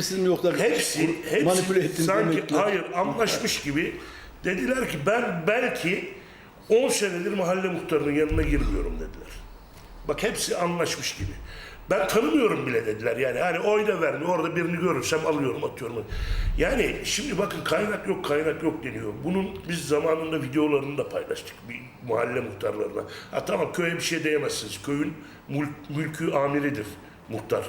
Sizin mi yoklar? Hepsi, hepsi manipüle ettiniz sanki demekler. hayır anlaşmış gibi dediler ki ben belki 10 senedir mahalle muhtarının yanına girmiyorum dediler. Bak hepsi anlaşmış gibi. Ben tanımıyorum bile dediler yani. Hani oy da vermiyor. Orada birini görürsem alıyorum atıyorum. Yani şimdi bakın kaynak yok kaynak yok deniyor. Bunun biz zamanında videolarını da paylaştık bir mahalle muhtarlarına. Ha tamam köye bir şey diyemezsiniz. Köyün mül- mülkü amiridir muhtar.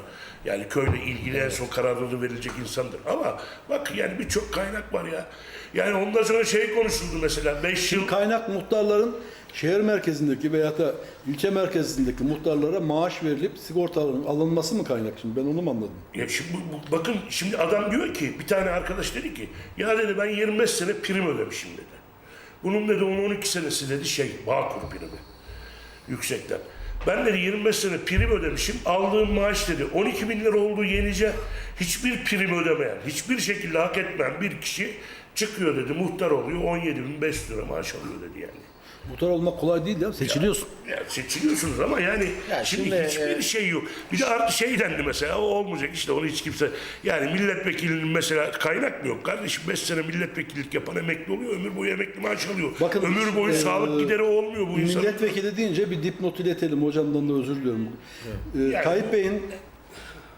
Yani köyle ilgili en son kararları verilecek insandır. Ama bak yani birçok kaynak var ya. Yani ondan sonra şey konuşuldu mesela 5 yıl Kaynak muhtarların şehir merkezindeki veya da ilçe merkezindeki muhtarlara maaş verilip sigortaların alınması mı kaynak şimdi? Ben onu mu anladım? Ya şimdi bu- bakın şimdi adam diyor ki bir tane arkadaş dedi ki ya dedi ben 25 sene prim ödemişim dedi. Bunun dedi 10-12 senesi dedi şey Bağkur primi yüksekten. Ben dedi 25 sene prim ödemişim. Aldığım maaş dedi 12 bin lira olduğu yenice hiçbir prim ödemeyen, hiçbir şekilde hak etmeyen bir kişi çıkıyor dedi. Muhtar oluyor 17 bin 500 lira maaş alıyor dedi yani. Muhtar olmak kolay değil ya. Seçiliyorsun. Ya seçiliyorsunuz ama yani Ya şimdi, şimdi, hiçbir e, şey yok. Bir de artı şey dendi mesela o olmayacak işte onu hiç kimse yani milletvekilinin mesela kaynak mı yok kardeşim 5 sene milletvekillik yapan emekli oluyor ömür boyu emekli maaş alıyor. Bakın, ömür boyu e, sağlık gideri olmuyor bu insan. Milletvekili deyince bir dipnot iletelim. Hocamdan da özür diliyorum. Ee, Yani Tayyip Bey'in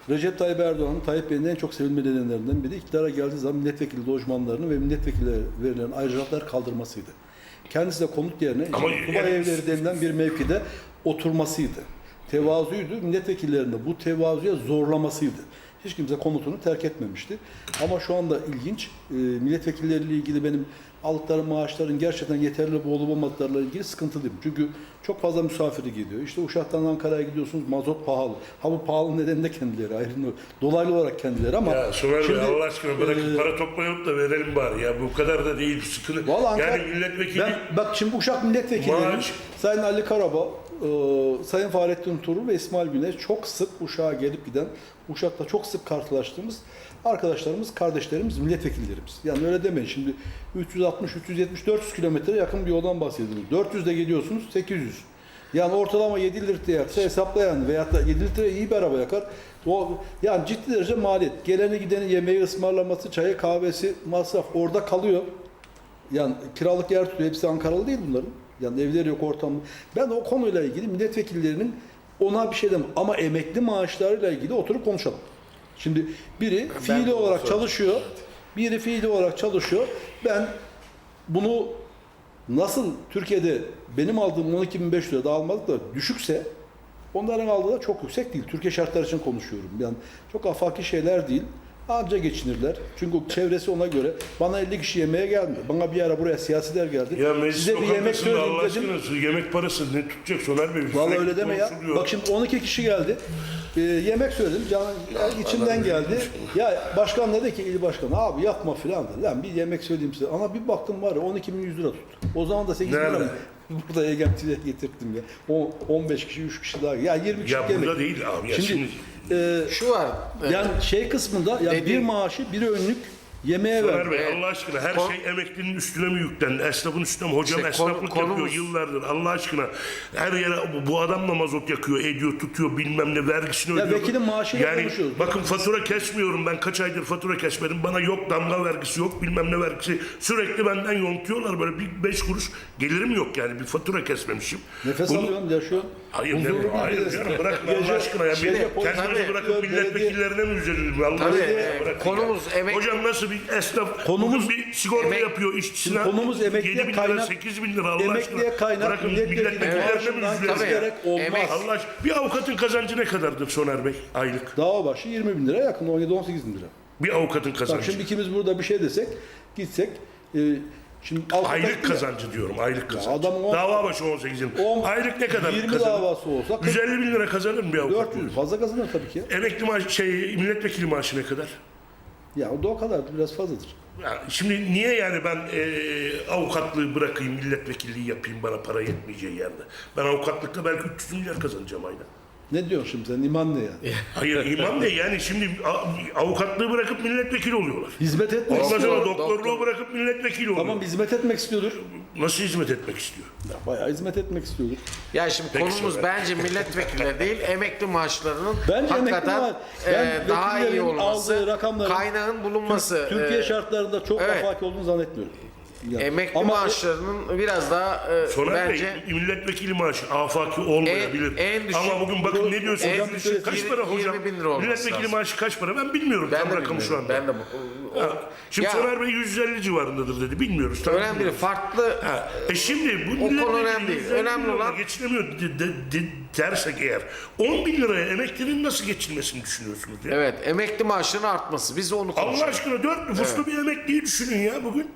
Recep Tayyip Erdoğan'ın Tayyip Bey'in en çok sevilme nedenlerinden biri iktidara geldiği zaman milletvekili lojmanlarını ve milletvekillerine verilen ayrıcalıklar kaldırmasıydı. Kendisi de konut yerine Ama işte, yani- evleri denilen bir mevkide oturmasıydı. Tevazuydu. Milletvekillerinde bu tevazuya zorlamasıydı. Hiç kimse konutunu terk etmemişti. Ama şu anda ilginç, e, milletvekilleriyle ilgili benim aldıkları maaşların gerçekten yeterli olup olmadıklarıyla ilgili sıkıntılıyım. Çünkü çok fazla misafiri gidiyor. İşte Uşak'tan Ankara'ya gidiyorsunuz, mazot pahalı. Ha bu pahalı nedeni de kendileri ayrı. Dolaylı olarak kendileri ama Ya Somer Bey Allah aşkına bırakın e, para toplayıp da verelim bari ya bu kadar da değil sıkıntı. Vallahi Ankara- yani milletvekili Ben, bak şimdi Uşak milletvekilleri Maaş- Sayın Ali Karaba, e, Sayın Fahrettin Turul ve İsmail Güneş çok sık Uşak'a gelip giden, Uşak'ta çok sık karşılaştığımız arkadaşlarımız, kardeşlerimiz, milletvekillerimiz. Yani öyle demeyin şimdi 360, 370, 400 kilometre yakın bir yoldan bahsediyoruz. 400'de geliyorsunuz 800. Yani ortalama 7 litre yaksa hesaplayan veyahut da 7 litre iyi bir araba yakar. O, yani ciddi derece maliyet. Geleni gideni yemeği ısmarlaması, çayı kahvesi masraf orada kalıyor. Yani kiralık yer tutuyor. Hepsi Ankaralı değil bunların. Yani evleri yok ortam. Ben o konuyla ilgili milletvekillerinin ona bir şey demem. Ama emekli maaşlarıyla ilgili oturup konuşalım. Şimdi biri fiili de onu olarak soracağım. çalışıyor. Biri fiili olarak çalışıyor. Ben bunu nasıl Türkiye'de benim aldığım 12.500 lira da almadık da düşükse onların aldığı da çok yüksek değil. Türkiye şartları için konuşuyorum. Yani çok afaki şeyler değil. Anca geçinirler. Çünkü çevresi ona göre bana 50 kişi yemeğe gelmiyor. Bana bir ara buraya siyasiler geldi. ya meclis Size bir yemek söyleyeyim Allah dedim. aşkına siz yemek parası ne tutacak Soner Bey? Vallahi Sürekli öyle deme ya. konuşuluyor. Bak şimdi 12 kişi geldi. Ee, yemek söyledim. Can, içimden geldi. Ya başkan dedi ki il başkan abi yapma filan dedi. Lan bir yemek söyleyeyim size. Ama bir baktım var ya 12.100 lira tuttu. O zaman da 8 lira Nerede? Burada Egemti'ye getirdim ya. O 15 kişi 3 kişi daha. Ya 20 kişi Ya yemek. burada değil abi. Ya şimdi, e, Şu var. e, yani şey kısmında ya Dediğim- bir maaşı bir önlük yemeğe Soner ver. Bey Evet. Allah aşkına her Kon- şey emeklinin üstüne mi yüklendi? Esnafın üstüne mi? Hocam İşte esnaflık yapıyor konumuz- yıllardır. Allah aşkına her yere bu, bu adam da mazot yakıyor, ediyor, tutuyor bilmem ne vergisini Ya ödüyor. vekilin maaşıyla yani, konuşuyoruz. Bakın fatura kesmiyorum ben kaç aydır fatura kesmedim. Bana yok damga vergisi yok bilmem ne vergisi. Sürekli benden yontuyorlar böyle bir beş kuruş gelirim yok yani bir fatura kesmemişim. Nefes Bunu- alıyorum, yaşıyorum. Hayır, Huzurlu ne, bir hayır nefes. canım bırakın Gece- Allah aşkına ya. gece polis- kendinizi Tabii, bırakıp belediye- milletvekillerine mi üzülelim? Allah Tabii, aşkına e, bırakın konumuz ya. emek- Hocam nasıl bir esnaf Konumuz- bir sigorta emek- yapıyor işçisine. Konumuz emekliye 7 bin lira, kaynak- 8 bin lira Allah Emekliye aşkına. kaynak Bırakın milletvekillerine mi üzülelim? Tabii. kesilerek olmaz. Allah aşkına. Bir avukatın kazancı ne kadardır Soner Bey aylık? Dava başı 20 bin lira yakın 17-18 bin lira. Bir avukatın Bak kazancı. şimdi ikimiz burada bir şey desek, gitsek, e, şimdi Aylık gittin ya, kazancı diyorum, aylık kazancı. adamın on- Dava başı 18 bin. on- Aylık ne kadar 20 kazanır? davası olsa 40, 150 bin lira kazanır mı bir avukat? 400 fazla kazanır tabii ki. Emekli maaş, şey, milletvekili maaşı ne kadar? Ya o da o kadar biraz fazladır. Ya şimdi niye yani ben e, avukatlığı bırakayım, milletvekilliği yapayım bana para yetmeyeceği yerde? Ben avukatlıkta belki 300 milyar kazanacağım ayda. Ne diyorsun şimdi sen? İman ne ya? Hayır iman ne yani şimdi a- avukatlığı bırakıp milletvekili oluyorlar. Hizmet etmek Ondan istiyor. sonra Doktor- doktorluğu doktor. bırakıp milletvekili oluyor. Tamam hizmet etmek istiyordur. Nasıl hizmet etmek istiyor? Ya bayağı hizmet etmek istiyordur. Ya şimdi Peki, konumuz söyle. bence milletvekilleri değil, emekli maaşlarının Bence emekli hakikaten maaş- e, ben daha iyi vekillerin olması, aldığı rakamların kaynağın bulunması. Türkiye e, şartlarında çok evet. afaki olduğunu zannetmiyorum. Yani. Emekli Ama maaşlarının biraz daha e, Soner bence Bey milletvekili maaşı afaki olmayabilir. En- en düşük- Ama bugün bakın ne diyorsunuz? en düşük kaç yirmi- para hocam? 20 bin lira olması milletvekili lazım. maaşı kaç para? Ben bilmiyorum ben tam de rakamı şu anda. Ben de bu- Ha, Şimdi Ya- Soner Bey 150 civarındadır dedi. Bilmiyoruz. tam önemli değil. bilmiyoruz. Farklı Ha, E şimdi bu O konu milletvekili önemli değil. 150 Önemli olan- geçinemiyor de, de, de- dersek eğer 10 bin liraya emeklinin nasıl geçinmesini düşünüyorsunuz ya? evet emekli maaşının artması. Biz onu Allah konuşuyoruz. aşkına dört nüfuslu bir emekliyi düşünün ya bugün.